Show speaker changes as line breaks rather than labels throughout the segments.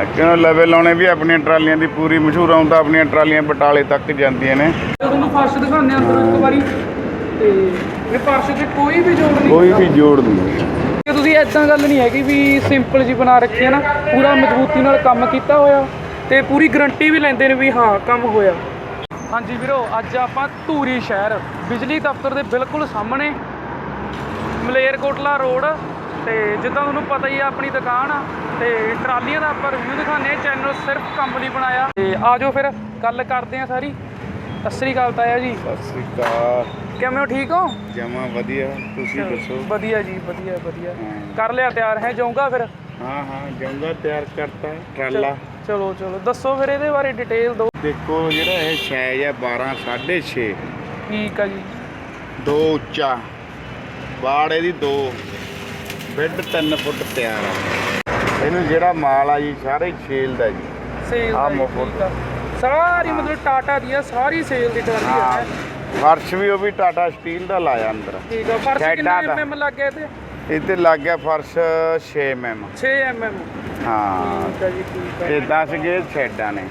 ਹਾਂ ਕਿਉਂ ਲਵੇ ਲਾਉਣੇ ਵੀ ਆਪਣੀਆਂ ਟਰਾਲੀਆਂ ਦੀ ਪੂਰੀ ਮਸ਼ਹੂਰ ਆਉਂਦਾ ਆਪਣੀਆਂ ਟਰਾਲੀਆਂ ਬਟਾਲੇ ਤੱਕ ਜਾਂਦੀਆਂ ਨੇ।
ਤੁਹਾਨੂੰ ਫਰਸ਼ ਦਿਖਾਉਂਦੇ ਹਾਂ ਅੰਦਰੋਂ ਇੱਕ ਵਾਰੀ ਤੇ ਇਹ ਫਰਸ਼ 'ਚ ਕੋਈ ਵੀ ਜੋੜ ਨਹੀਂ
ਕੋਈ ਵੀ ਜੋੜ ਨਹੀਂ।
ਕਿ ਤੁਸੀਂ ਐਦਾਂ ਗੱਲ ਨਹੀਂ ਹੈਗੀ ਵੀ ਸਿੰਪਲ ਜੀ ਬਣਾ ਰੱਖੀ ਹੈ ਨਾ ਪੂਰਾ ਮਜ਼ਬੂਤੀ ਨਾਲ ਕੰਮ ਕੀਤਾ ਹੋਇਆ ਤੇ ਪੂਰੀ ਗਰੰਟੀ ਵੀ ਲੈਂਦੇ ਨੇ ਵੀ ਹਾਂ ਕੰਮ ਹੋਇਆ। ਹਾਂਜੀ ਵੀਰੋ ਅੱਜ ਆਪਾਂ ਧੂਰੀ ਸ਼ਹਿਰ ਬਿਜਲੀ ਦਫ਼ਤਰ ਦੇ ਬਿਲਕੁਲ ਸਾਹਮਣੇ ਮਲੇਰਕੋਟਲਾ ਰੋਡ ਤੇ ਜਿੱਦਾਂ ਤੁਹਾਨੂੰ ਪਤਾ ਹੀ ਆ ਆਪਣੀ ਦੁਕਾਨ ਆ ਤੇ ਟਰਾਲੀਆਂ ਦਾ ਆਪਾਂ ਰਿਵਿਊ ਆ ਚੈਨਲ ਸਿਰਫ ਕੰਮ ਲਈ ਬਣਾਇਆ। ਤੇ ਆਜੋ ਫਿਰ ਗੱਲ ਕਰਦੇ ਆ ਸਾਰੀ। ਸਤਿ ਸ੍ਰੀ ਅਕਾਲ ਤਾਇਆ ਜੀ।
ਸਤਿ ਸ੍ਰੀ ਅਕਾਲ।
ਕਿਵੇਂ ਹੋ ਠੀਕ ਹੋ?
ਜਮਾ ਵਧੀਆ ਤੁਸੀਂ ਦੱਸੋ?
ਵਧੀਆ ਜੀ ਵਧੀਆ ਵਧੀਆ। ਕਰ ਲਿਆ ਤਿਆਰ ਹੈ ਜਾਊਂਗਾ ਫਿਰ?
ਹਾਂ ਹਾਂ ਜੰਗਾ ਤਿਆਰ ਕਰਤਾ ਟਰਾਲਾ।
ਚਲੋ ਚਲੋ। ਦੱਸੋ ਫਿਰ ਇਹਦੇ ਬਾਰੇ ਡਿਟੇਲ ਦਿਓ
ਦੇਖੋ ਜਿਹੜਾ ਇਹ ਸਾਈਜ਼ ਹੈ 12 6.5
ਠੀਕ ਆ ਜੀ।
ਦੋ ਉੱਚਾ। ਬਾੜ ਇਹਦੀ ਦੋ। ਬੈੱਡ 3 ਫੁੱਟ ਤਿਆਰ ਆ। ਇਹਨੂੰ ਜਿਹੜਾ ਮਾਲ ਆ ਜੀ ਸਾਰੇ ਛੇਲ ਦਾ ਜੀ।
ਸੇਲ
ਆਹ
ਦਾ
ਮੁਫ਼ਤ।
ਠੀਕ ਆ। ਸਾਰੀ ਮਤਲਬ ਟਾਟਾ ਦੀ ਆ ਸਾਰੀ ਸੇਲ ਦੀ ਟਰਾਲੀ
ਹਾਂ।
ਹੈ।
ਫਰਸ਼ ਵੀ ਉਹ ਵੀ ਟਾਟਾ ਸਟੀਲ ਦਾ ਲਾਇਆ ਅੰਦਰ।
ਠੀਕ ਆ ਫਰਸ਼ ਕਿੰਨੇ
ਦਾ।
ਐਮਐਮ ਲੱਗ ਗਿਆ ਤੇ
ਇਹ ਤੇ ਲੱਗ ਗਿਆ ਫਰਸ਼ 6 mm
6 ਐਮਐਮ
ਹਾਂ।
ਠੀਕ ਆ ਜੀ ਠੀਕ ਆ।
ਤੇ 10 ਗੇਜ ਛੇਡਾਂ ਨੇ।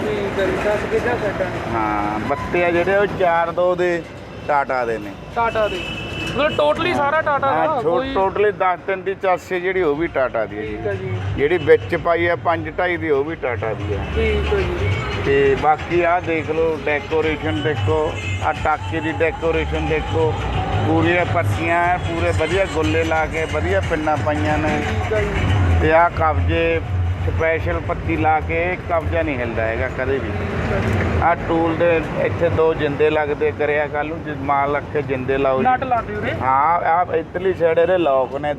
ਠੀਕ ਆ ਜੀ 10 ਕਿੱਦਾਂ ਸੈਟਾਂ ਨੇ।
ਹਾਂ ਬੱਤੇ ਆ ਜਿਹੜੇ ਉਹ 4 2 ਦੇ ਟਾਟਾ ਦੇ ਨੇ।
ਟਾਟਾ ਦੇ। ਮਤਲਬ ਟੋਟਲੀ ਸਾਰਾ ਟਾਟਾ
ਹਾਂ
ਦਾ ਕੋਈ
ਟੋਟਲੀ 10 ਤਿੰਨ ਦੀ ਚਾਸੇ ਜਿਹੜੀ ਉਹ ਵੀ ਟਾਟਾ ਦੀ ਹੈ
ਠੀਕ ਜੀ।
ਜਿਹੜੀ ਵਿੱਚ ਪਾਈ ਆ 5 2.5 ਦੀ ਉਹ ਵੀ ਟਾਟਾ ਦੀ ਹੈ।
ਠੀਕ ਆ ਜੀ।
ਤੇ ਬਾਕੀ ਆ ਦੇਖ ਲਓ ਡੈਕੋਰੇਸ਼ਨ ਦੇਖੋ ਆ ਟਾਕੇ ਦੀ ਡੈਕੋਰੇਸ਼ਨ ਦੇਖੋ। ਪੂਰੀਆਂ ਪੱਤੀਆਂ ਐਨ ਪੂਰੇ ਵਧੀਆ ਗੁੱਲੇ ਲਾ ਕੇ ਵਧੀਆ ਪਿੰਨਾਂ ਪਾਈਆਂ ਨੇ।
ਠੀਕ ਆ ਜੀ।
ਤੇ ਆ ਕਬਜੇ ਸਪੈਸ਼ਲ ਪੱਤੀ ਲਾ ਕੇ ਕਬਜਾ ਨਹੀਂ ਹਿਲਦਾ ਹੈਗਾ ਕਦੇ ਵੀ।
ਆ
ਟੂਲ ਦੇ ਇੱਥੇ ਦੋ ਜਿੰਦੇ ਲੱਗਦੇ ਕਰਿਆ ਕੱਲ ਨੂੰ ਜੇ ਮਾਲ ਰੱਖ ਕੇ ਜਿੰਦੇ ਲਾਓ ਜੀ।
ਨਟ ਲਾ ਦਿਓ ਰੇ
ਹਾਂ ਆ ਇਧਰਲੀ ਸਾਈਡ ਇਹਦੇ ਲੋਕ ਨੇ।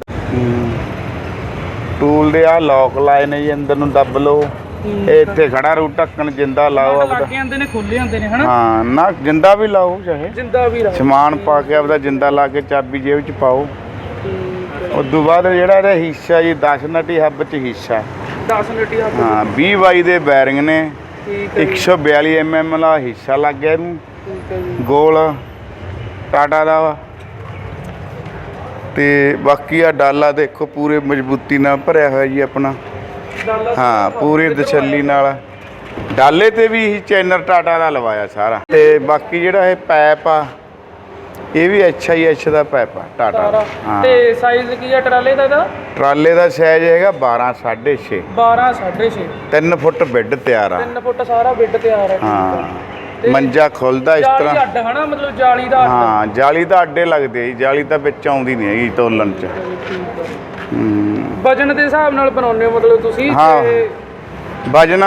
ਟੂਲ ਦੇ ਆ ਲੋਕ ਲਾਏ ਨੇ ਜੀ ਅੰਦਰ ਨੂੰ ਦੱਬ ਲਓ। ਇਹ ਇੱਥੇ ਖੜਾ ਰੂ ਢੱਕਣ ਜਿੰਦਾ ਲਾਓ
ਲੱਗ
ਆਪਦਾ।
ਜਾਂਦੇ ਨੇ ਖੁੱਲੇ ਜਾਂਦੇ ਨੇ ਹਨਾ?
ਹਾਂ ਨਾ ਜਿੰਦਾ ਵੀ ਲਾਓ ਚਾਹੇ।
ਜਿੰਦਾ ਵੀ ਰਹਾ
ਸਮਾਨ ਪਾ ਕੇ ਆਪਦਾ ਜਿੰਦਾ ਲਾ ਕੇ ਚਾਬੀ ਜੇਬ 'ਚ ਪਾਓ। ਤੋਂ ਬਾਅਦ ਜਿਹੜਾ ਇਹਦਾ ਹਿੱਸਾ ਜੀ 10 ਨਟੀ ਹੱਬ 'ਚ ਹਿੱਸਾ।
10 ਨਟੀ ਹੱਥ
ਹਾਂ 20 ਬਾਈ ਦੇ ਬੈਰਿੰਗ ਨੇ।
ਠੀਕ ਹੈ ਜੀ।
142 mm ਦਾ ਹਿੱਸਾ ਲੱਗ ਗਿਆ ਇਹਨੂੰ।
ਠੀਕ ਹੈ ਜੀ।
ਗੋਲ ਟਾਟਾ ਦਾ। ਵਾ ਤੇ ਬਾਕੀ ਆ ਡਾਲਾ ਦੇਖੋ ਪੂਰੇ ਮਜ਼ਬੂਤੀ ਨਾਲ ਭਰਿਆ ਹੋਇਆ ਜੀ ਆਪਣਾ।
ਡਾਲਾ
ਹਾਂ ਪੂਰੀ ਦਛੱਲੀ ਨਾਲ। ਡਾਲੇ ਤੇ ਵੀ ਹੀ ਚੈਨਰ ਟਾਟਾ ਦਾ ਲਵਾਇਆ ਸਾਰਾ। ਤੇ ਬਾਕੀ ਜਿਹੜਾ ਇਹ ਪੈਪ ਆ ਇਹ ਵੀ ਅੱਛਾ ਦਾ ਪੈਪ ਆ ਟਾਟਾ ਦਾ। ਹਾਂ।
ਤੇ ਸਾਈਜ਼ ਕੀ ਹੈ ਟਰਾਲੇ ਦਾ ਇਹਦਾ?
ਟਰਾਲੇ ਦਾ ਸਾਈਜ਼ ਹੈਗਾ 12 6.5
12 6.5
3 ਫੁੱਟ ਬੈੱਡ ਤਿਆਰ ਆ।
3 ਫੁੱਟ ਸਾਰਾ ਬਿੱਡ ਤਿਆਰ ਹੈ।
ਹਾਂ ਮੰਜਾ ਖੁੱਲਦਾ ਇਸ
ਜਾਲੀ
ਤਰ੍ਹਾਂ।
ਅੱਡ ਹਨਾ? ਮਤਲਬ ਜਾਲੀ ਦਾ ਅੱਡ।
ਹਾਂ ਜਾਲੀ ਤਾਂ ਅੱਡੇ ਲੱਗਦੇ ਆ ਜੀ। ਜਾਲੀ ਤਾਂ ਵਿੱਚ ਆਉਂਦੀ ਨਹੀਂ ਹੈਗੀ ਤੋਲਣ ਚ।
ਵਜਨ ਦੇ ਹਿਸਾਬ ਨਾਲ ਬਣਾਉਂਦੇ ਹੋ ਮਤਲਬ ਤੁਸੀਂ
ਹਾਂ।
ਤੇ
ਵਜਨ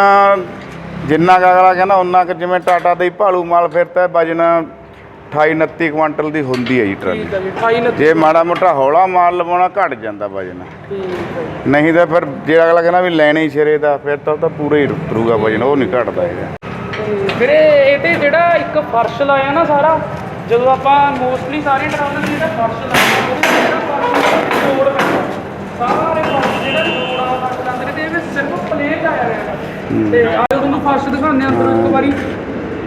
ਜਿੰਨਾ ਅਗਲਾ ਕਹਿੰਦਾ ਉਹਨਾਂ ਕੁ ਜਿਵੇਂ ਟਾਟਾ ਦਾ ਭਾਲੂ ਮਾਲ ਫਿਰਦਾ ਵਜਨ 28 29 ਕੁਆਂਟਲ ਦੀ ਹੁੰਦੀ ਹੈ ਜੀ ਟਰਾਲੀ
ਠੀਕ ਹੈ ਜੀ 28 29
ਜੇ ਮਾੜਾ ਮੋਟਾ ਹੌਲਾ ਮਾਲ ਲਵਾਉਣਾ ਘਟ ਜਾਂਦਾ ਵਜਨ
ਠੀਕ ਹੈ।
ਨਹੀਂ ਤਾਂ ਫਿਰ ਜੇ ਅਗਲਾ ਕਹਿੰਦਾ ਵੀ ਲੈਣੇ ਹੀ ਸਿਰੇ ਦਾ ਫਿਰ ਤਾਂ ਉਹ ਤਾਂ ਪੂਰਾ ਹੀ ਉਤਰੂਗਾ ਵਜਨ ਉਹ ਨਹੀਂ ਘਟਦਾ ਹੈਗਾ।
ਤੇ ਵੀਰੇ ਇਹ ਤੇ ਜਿਹੜਾ ਇੱਕ ਫਰਸ਼ ਲਾਇਆ ਨਾ ਸਾਰਾ ਜਦੋਂ ਆਪਾਂ ਮੋਸਟਲੀ ਸਾਰੇ ਟਰਾਲੇ ਦੇ ਜਿਹੜਾ ਫਰਸ਼ ਲਾਇਆ ਉਹਦੇ ਤੇ ਜਿਹੜਾ ਫਰਸ਼ ਜੋੜ ਪੈਂਦਾ ਸਾਰੇ ਫਰਸ਼ ਜਿਹੜਾ ਆ ਫਰਸ਼ ਲਾਉਂਦੇ ਨੇ ਤੇ ਇਹ ਸਿਰਫ ਪਲੇਨ ਲਾਇਆ ਹੋਇਆ। ਹੈ। ਤੇ ਆਜੋ ਤੁਹਾਨੂੰ ਫਰਸ਼ ਦਿਖਾਉਂਦੇ ਆ ਅੰਦਰੋਂ ਇੱਕ ਵਾਰੀ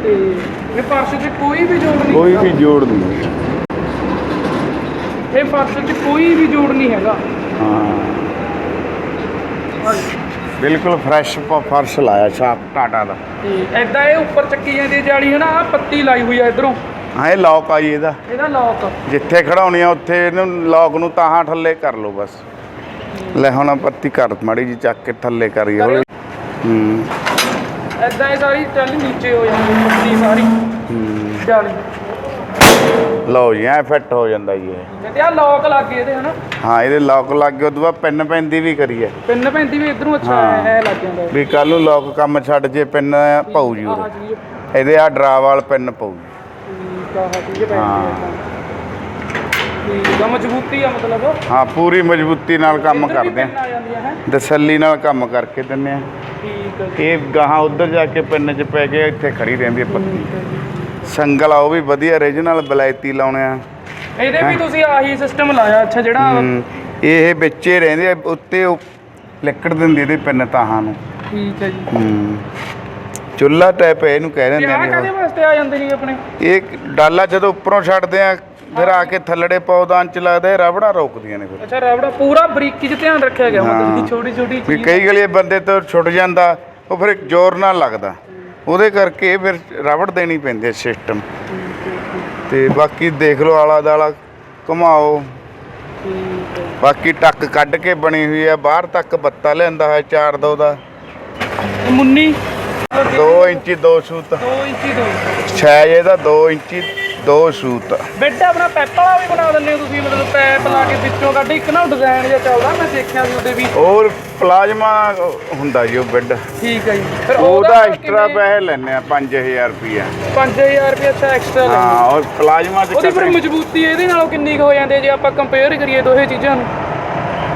ਤੇ ਇਹ ਫਰਸ਼ 'ਚ ਕੋਈ ਵੀ ਜੋੜ ਨਹੀਂ
ਕੋਈ। ਵੀ ਜੋੜ ਨਹੀਂ।
ਇਹ ਫਰਸ਼ 'ਚ ਕੋਈ ਵੀ ਜੋੜ ਨਹੀਂ ਹੈਗਾ।
ਹਾਂ। ਬਿਲਕੁਲ ਫਰੈਸ਼ ਫਰਸ਼ ਲਾਇਆ ਛਾਪ ਟਾਟਾ ਦਾ।
ਤੇ ਐਦਾਂ ਇਹ ਉੱਪਰ ਚੱਕੀ ਜਾਂਦੀ ਹੈ ਜਾਲੀ ਹੈ ਨਾ ਆ ਪੱਤੀ ਲਾਈ ਹੋਈ ਆ ਇਧਰੋਂ।
ਹਾਂ ਇਹ ਲੌਕ ਆਈ ਇਹਦਾ।
ਇਹਦਾ ਲੋਕ
ਜਿੱਥੇ ਖੜਾਉਣੀ ਆ ਉੱਥੇ ਇਹਨੂੰ ਲੌਕ ਨੂੰ ਤਾਹਾਂ ਥੱਲੇ ਕਰ ਲਓ ਬਸ। ਲੈ ਹੁਣ ਆਹ ਪੱਤੀ ਕਰ ਮਾੜੀ ਜੀ ਚੱਕ ਕੇ ਥੱਲੇ ਕਰੀਏ। ਹੌਲੀ ਹੂੰ।
ਐਦਾਂ ਇਹ ਸਾਰੀ ਟੱਲ ਨੀਚੇ ਹੋ ਜਾਂਦੀ ਹੈ ਪੱਤੀ ਸਾਰੀ।
ਹੂੰ।
ਜਾਲੀ
ਲਓ ਜੀ ਐ ਫਿੱਟ ਹੋ ਜਾਂਦਾ ਜੀ ਇਹ।
ਤੇ ਆ ਲੋਕ ਲੱਗ ਗਏ ਇਹਦੇ ਹਨਾ?
ਹਾਂ ਇਹਦੇ ਲੌਕ ਲੱਗ ਗਏ ਉਦੋਂ ਬਾਅਦ ਪਿੰਨ ਪੈਂਦੀ ਵੀ ਕਰੀਏ
ਪਿੰਨ ਪੈਂਦੀ ਵੀ ਇਧਰੋਂ ਅੱਛਾ
ਹਾਂ।
ਹੈ ਲੱਗ ਜਾਂਦਾ ਹੈ।
ਵੀ ਕੱਲ ਨੂੰ ਲੌਕ ਕੰਮ ਛੱਡ ਜੇ ਪਿੰਨ ਪਾਉ ਜੀ
ਆਹ
ਉਰੇ
ਚੀਜ਼
ਇਹਦੇ ਆ ਡਰਾ ਵਾਲ ਪਿੰਨ ਪਾਉ ਜੀ।
ਠੀਕ ਆ ਆਹ ਚੀਜ਼ ਪੈਂਦੀ
ਹਾਂ।
ਹੈ। ਠੀਕ ਆ ਮਜ਼ਬੂਤੀ ਆ ਮਤਲਬ।
ਹਾਂ ਪੂਰੀ ਮਜ਼ਬੂਤੀ ਨਾਲ ਕੰਮ
ਇੱਧਰ ਵੀ
ਕਰਦੇ ਆ।
ਪਿੰਨ ਆ ਜਾਂਦੀਆਂ ਹੈ
ਤਸੱਲੀ ਨਾਲ ਕੰਮ ਕਰਕੇ ਦਿੰਨੇ ਆ।
ਠੀਕ ਹੈ
ਇਹ ਗਾਹਾਂ ਉੱਧਰ ਜਾ ਕੇ ਪਿੰਨ 'ਚ ਪੈ ਕੇ ਇੱਥੇ ਖੜੀ ਰਹਿੰਦੀ ਹੈ ਪੱਤੀ
ਜੀ।
ਸੰਗਲ ਆ ਉਹ ਵੀ ਵਧੀਆ ਰੀਜਨਲ ਬਲੈਤੀ ਲਾਉਣੇ ਆ।
ਇਹਦੇ ਵੀ ਤੁਸੀਂ ਆਹੀ ਸਿਸਟਮ ਲਾਇਆ ਅੱਛਾ ਜਿਹੜਾ
ਹਮ, ਇਹ ਵਿੱਚੇ ਰਹਿੰਦੇ ਆ ਉੱਤੇ ਉਹ ਲਿਕੜ ਦਿੰਦੀ ਇਹਦੇ ਪਿੰਨ ਤਾਹਾਂ ਨੂੰ।
ਠੀਕ ਹੈ ਜੀ।
ਹਮ, ਚੁੱਲ੍ਹਾ ਟਾਈਪ ਇਹਨੂੰ ਕਹਿ
ਤੇ
ਦਿੰਦੇ
ਆਹ
ਨੇ
ਕਾਹਦੇ। ਵਾਸਤੇ ਆ ਜਾਂਦੇ ਨੇ ਆਪਣੇ?
ਇਹ ਡਾਲਾ ਜਦੋਂ ਉੱਪਰੋਂ ਛੱਡਦੇ ਆ ਫਿਰ ਆ ਕੇ ਥੱਲੜੇ ਪੌਦਾਨ ਚ ਲੱਗਦਾ ਇਹ ਰਬੜਾ ਰੋਕਦੀਆਂ ਨੇ ਫਿਰ।
ਅੱਛਾ ਰਬੜਾ ਪੂਰਾ ਬਰੀਕੀ 'ਚ ਧਿਆਨ ਰੱਖਿਆ ਗਿਆ ਮਤਲਬ ਕਿ ਛੋਟੀ ਛੋਟੀ
ਵੀ
ਚੀਜ਼।
ਕਈ ਗਲੀ ਬੰਦੇ ਤੋਂ ਛੁੱਟ ਜਾਂਦਾ ਉਹ ਫਿਰ ਜ਼ੋਰ ਨਾਲ ਲੱਗਦਾ। ਉਹਦੇ ਕਰਕੇ ਫਿਰ ਰਬੜ ਦੇਣੀ ਪੈਂਦੀ ਹੈ ਸਿਸਟਮ ਤੇ ਬਾਕੀ ਦੇਖ ਲਓ ਆਲਾ ਦਾਲਾ ਘੁਮਾਓ। ਬਾਕੀ ਟੱਕ ਕੱਢ ਕੇ ਬਣੀ ਹੋਈ ਹੈ ਬਾਹਰ ਤੱਕ ਬੱਤਾ ਲਿਆਂਦਾ ਹੈ ਚਾਰ ਦੋ ਦਾ।
ਇਹ ਮੁੰਨੀ।
2 ਇੰਚੀ 2 ਸੂਤ।
2 ਇੰਚੀ ਦੋ।
ਛਾਇਜ ਇਹਦਾ 2 ਇੰਚੀ 2 ਸੂਤ।
ਬੈੱਡ ਆਪਣਾ ਪੈਪ ਵਾਲਾ ਵੀ ਬਣਾ ਦਿੰਦੇ ਹੋ ਤੁਸੀਂ ਮਤਲਬ ਪੈਪ ਲਾ ਕੇ ਵਿੱਚੋਂ ਕੱਢ ਇੱਕ ਨਾ ਡਿਜ਼ਾਈਨ ਜਿਹਾ ਚੱਲਦਾ ਮੈਂ ਦੇਖਿਆ ਸੀ ਉਹਦੇ ਵੀ।
ਹੋਰ ਪਲਾਜ਼ਮਾ ਹੁੰਦਾ ਜੀ ਉਹ ਬੈੱਡ।
ਠੀਕ ਹੈ ਜੀ। ਫਿਰ
ਉਹਦਾ ਐਕਸਟਰਾ ਪੈਸੇ ਲੈਣੇ ਆ 5000 ਰੁਪਿਆ
5000 ਰੁਪਏ ਅੱਛਾ ਐਕਸਟਰਾ
ਹਾਂ ਔਰ ਪਲਾਜ਼ਮਾ ਤੇ
ਉਹਦੀ ਫਿਰ ਮਜ਼ਬੂਤੀ ਇਹਦੇ ਨਾਲੋਂ ਕਿੰਨੀ ਕੁ ਹੋ ਜਾਂਦੀ ਜੇ ਆਪਾਂ ਕੰਪੇਅਰ ਕਰੀਏ ਦੋਹੇ ਚੀਜ਼ਾਂ ਨੂੰ?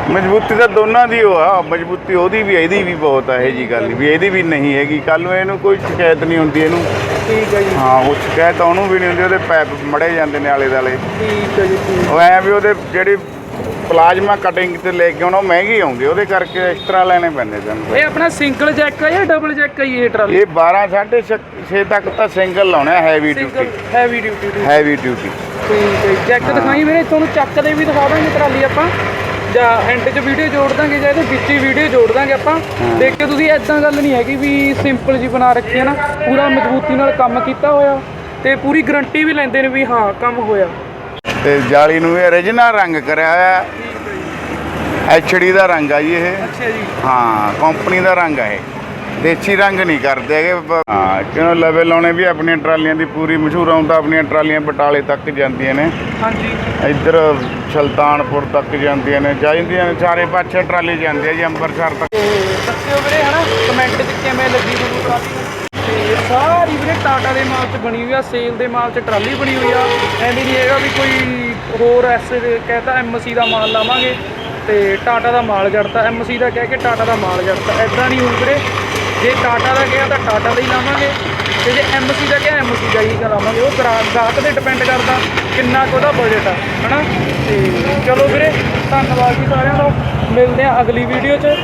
ਮਜ਼ਬੂਤੀ ਤਾਂ ਦੋਨਾਂ ਦੀ ਉਹ ਆ ਮਜ਼ਬੂਤੀ ਉਹਦੀ ਵੀ ਇਹਦੀ ਵੀ ਬਹੁਤ ਆ ਇਹ ਜੀ ਗੱਲ ਵੀ ਇਹਦੀ ਵੀ ਨਹੀਂ ਹੈਗੀ। ਕੱਲ ਨੂੰ ਇਹਨੂੰ ਕੋਈ ਸ਼ਿਕਾਇਤ ਨਹੀਂ ਹੁੰਦੀ ਇਹਨੂੰ।
ਠੀਕ ਹੈ ਜੀ।
ਹਾਂ ਉਹ ਸ਼ਿਕਾਇਤ ਉਹਨੂੰ ਵੀ ਨਹੀਂ ਹੁੰਦੀ ਉਹਦੇ ਪੈਪ ਮੜੇ ਜਾਂਦੇ ਨੇ ਆਲੇ ਦਾਲੇ
ਠੀਕ ਹੈ ਜੀ ਠੀਕ।
ਉਹ ਐ ਵੀ ਉਹਦੇ ਜਿਹੜੀ ਪਲਾਜ਼ਮਾ ਕਟਿੰਗ ਤੇ ਲੈ ਕੇ ਆਉਣਾ ਉਹ ਮਹਿੰਗੀ ਆਉਂਦੀ ਉਹਦੇ ਕਰਕੇ ਐਕਸਟਰਾ ਲੈਣੇ ਪੈਂਦੇ ਸਾਨੂੰ।
ਇਹ ਆਪਣਾ ਸਿੰਗਲ ਜੈਕ ਹੈ ਜਾਂ ਡਬਲ ਜੈਕ ਹੈ ਜੀ ਇਹ ਟਰਾਲੀ?
ਇਹ 12 6.5 ਤੱਕ ਤਾਂ ਸਿੰਗਲ ਲਾਉਣਾ heavy duty
heavy duty
heavy duty
ਠੀਕ ਹੈ ਜੈਕ ਦਿਖਾਈ ਵੀਰੇ ਤੁਹਾਨੂੰ ਚੱਕ ਦੇ ਵੀ ਦਿਖਾ ਦਾਂਗੇ ਟਰਾਲੀ ਆਪਾਂ। ਜਾਂ ਐਂਡ 'ਚ ਵੀਡੀਓ ਜੋੜ ਦਾਂਗੇ ਜਾਂ ਇਹਦੇ ਵਿੱਚ ਹੀ ਵੀਡੀਓ ਜੋੜ ਦਾਂਗੇ ਆਪਾਂ। ਦੇਖ ਕੇ ਤੁਸੀਂ ਐਦਾਂ ਗੱਲ ਨਹੀਂ ਹੈਗੀ ਵੀ ਸਿੰਪਲ ਜੀ ਬਣਾ ਰੱਖੀ ਹੈ ਨਾ। ਪੂਰਾ ਮਜ਼ਬੂਤੀ ਨਾਲ ਕੰਮ ਕੀਤਾ ਹੋਇਆ। ਤੇ ਪੂਰੀ ਗਰੰਟੀ ਵੀ ਲੈਂਦੇ ਨੇ ਵੀ ਹਾਂ ਕੰਮ ਹੋਇਆ।
ਤੇ ਜਾਲੀ ਨੂੰ ਇਹ original ਰੰਗ ਕਰਿਆ ਹੋਇਆ। ਐਚਡੀ ਦਾ ਰੰਗ ਆ ਜੀ ਇਹ।
ਅੱਛਾ ਜੀ।
ਹਾਂ ਕੰਪਨੀ ਦਾ ਰੰਗ ਆ ਇਹ। ਦੇਸੀ ਰੰਗ ਨਹੀਂ ਕਰਦੇ ਹੈਗੇ। ਬ- ਹਾਂ ਕਿਉਂ ਲਵੇ ਲਾਉਣੇ ਵੀ ਆਪਣੀਆਂ ਟਰਾਲੀਆਂ ਦੀ ਪੂਰੀ ਮਸ਼ਹੂਰ ਆਉਂਦਾ ਆਪਣੀਆਂ ਟਰਾਲੀਆਂ ਬਟਾਲੇ ਤੱਕ ਜਾਂਦੀਆਂ ਨੇ।
ਹਾਂਜੀ।
ਇੱਧਰ ਸੁਲਤਾਨਪੁਰ ਤੱਕ ਜਾਂਦੀਆਂ ਨੇ। ਜਾਂਦੀਆਂ ਨੇ ਚਾਰੇ ਪਾਸੇ ਟਰਾਲੀ ਜਾਂਦੀ ਹੈ ਜੀ ਅੰਮ੍ਰਿਤਸਰ ਤੱਕ।
ਤੇ ਦੱਸਿਓ ਵੀਰੇ ਹਨਾ ਕਮੈਂਟ 'ਚ ਕਿਵੇਂ ਲੱਗੀ ਤੁਹਾਨੂੰ ਟਰਾਲੀ? ਤੇ ਸਾਰੀ ਵੀਰੇ ਟਾਟਾ ਦੇ ਮਾਲ 'ਚ ਬਣੀ ਹੋਈ ਆ ਸੇਲ ਦੇ ਮਾਲ 'ਚ ਟਰਾਲੀ ਬਣੀ ਹੋਈ ਆ। ਐਵੇਂ ਨਹੀਂ ਹੈਗਾ ਵੀ ਕੋਈ ਹੋਰ ਐਸੇ ਦੇ ਕਹਿੰਦਾ ਐਮਸੀ ਦਾ ਮਾਲ ਲਾਵਾਂਗੇ। ਤੇ ਟਾਟਾ ਦਾ ਮਾਲ ਜੜਤਾ ਐਮਸੀ ਦਾ ਕਹਿ ਕੇ ਟਾਟਾ ਦਾ ਮਾਲ ਜੜਤਾ ਐਦਾਂ ਨਹੀਂ ਹੋਊ ਵੀਰੇ। ਜੇ ਟਾਟਾ ਦਾ ਕਿਹਾ ਤਾਂ ਟਾਟਾ ਦਾ ਹੀ ਲਾਵਾਂਗੇ ਤੇ ਜੇ ਐਮਸੀ ਦਾ ਕਿਹਾ ਐਮਸੀ ਦਾ ਹੀ ਲਾਵਾਂਗੇ। ਉਹ ਗਰਾ- ਗਾਹਕ ਤੇ ਡਿਪੈਂਡ ਕਰਦਾ ਕਿੰਨਾ ਕੁ ਉਹਦਾ ਬਜਟ ਆ, ਹਨਾ? ਤੇ ਚਲੋ ਵੀਰੇ, ਧੰਨਵਾਦ ਜੀ ਸਾਰਿਆਂ ਦਾ। ਮਿਲਦੇ ਆ ਅਗਲੀ ਵੀਡੀਓ 'ਚ।